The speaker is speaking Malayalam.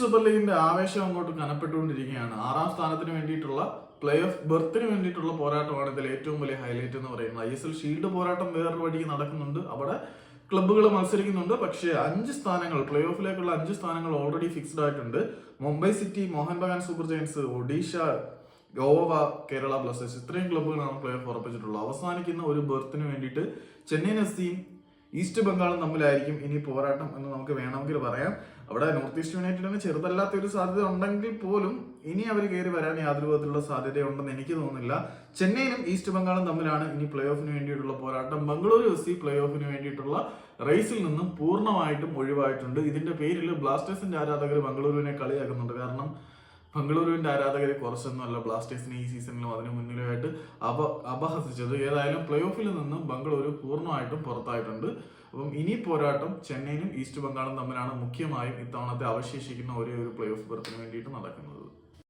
സൂപ്പർ ലീഗിന്റെ ആവേശം അങ്ങോട്ട് കനപ്പെട്ടുകൊണ്ടിരിക്കുകയാണ്. ആറാം സ്ഥാനത്തിന് വേണ്ടിയിട്ടുള്ള പ്ലേ ഓഫ് ബെർത്തിന് വേണ്ടിയിട്ടുള്ള പോരാട്ടമാണ് ഇതിൽ ഏറ്റവും വലിയ ഹൈലൈറ്റ് എന്ന് പറയുന്നത്. ഐ എസ് എൽ ഷീൽഡ് പോരാട്ടം വേറൊരു വഴിക്ക് നടക്കുന്നുണ്ട്. അവിടെ ക്ലബ്ബുകൾ മത്സരിക്കുന്നുണ്ട്. പക്ഷേ അഞ്ച് സ്ഥാനങ്ങൾ പ്ലേ ഓഫിലേക്കുള്ള അഞ്ച് സ്ഥാനങ്ങൾ ഓൾറെഡി ഫിക്സ്ഡ് ആയിട്ടുണ്ട്. Mumbai city Mohun Bagan super giants Odisha Goa Kerala blasters ഇത്രയും ക്ലബ്ബുകളാണ് പ്ലേ ഓഫ് ഉറപ്പിച്ചിട്ടുള്ളത്. അവസാനിക്കുന്ന ഒരു ബെർത്തിന് വേണ്ടിയിട്ട് ചെന്നൈയിൻ എഫ് സിയും ഈസ്റ്റ് ബംഗാളും തമ്മിലായിരിക്കും ഇനി പോരാട്ടം എന്ന് നമുക്ക് വേണമെങ്കിൽ പറയാം. അവിടെ നോർത്ത് ഈസ്റ്റ് യുണൈറ്റഡിന് ചെറുതല്ലാത്ത ഒരു സാധ്യത ഉണ്ടെങ്കിൽ പോലും ഇനി അവർ കയറി വരാൻ യാതൊരു വിധത്തിലുള്ള സാധ്യതയുണ്ടെന്ന് എനിക്ക് തോന്നുന്നില്ല. ചെന്നൈയിലും ഈസ്റ്റ് ബംഗാളും തമ്മിലാണ് ഇനി പ്ലേ ഓഫിന് വേണ്ടിയിട്ടുള്ള പോരാട്ടം. ബംഗളൂരു എഫ് സി പ്ലേ ഓഫിന് വേണ്ടിയിട്ടുള്ള റേസിൽ നിന്നും പൂർണമായിട്ടും ഒഴിവായിട്ടുണ്ട്. ഇതിന്റെ പേരിൽ ബ്ലാസ്റ്റേഴ്സിന്റെ ആരാധകർ ബംഗളൂരുവിനെ കളിയാക്കുന്നുണ്ട്. കാരണം ബംഗളൂരുവിന്റെ ആരാധകരെ കുറച്ചൊന്നുമല്ല ബ്ലാസ്റ്റേഴ്സിനെ ഈ സീസണിലും അതിനു മുന്നിലുമായിട്ട് അപ അപഹസിച്ചത്. ഏതായാലും പ്ലേ ഓഫിൽ നിന്നും ബംഗളൂരു പൂർണമായിട്ടും പുറത്തായിട്ടുണ്ട്. അപ്പം ഇനി പോരാട്ടം ചെന്നൈയിനും ഈസ്റ്റ് ബംഗാളും തമ്മിലാണ് മുഖ്യമായും ഇത്തവണത്തെ അവശേഷിക്കുന്ന ഒരേ ഒരു പ്ലേ ഓഫ് ബർത്തിന് വേണ്ടിയിട്ട് നടക്കുന്നത്.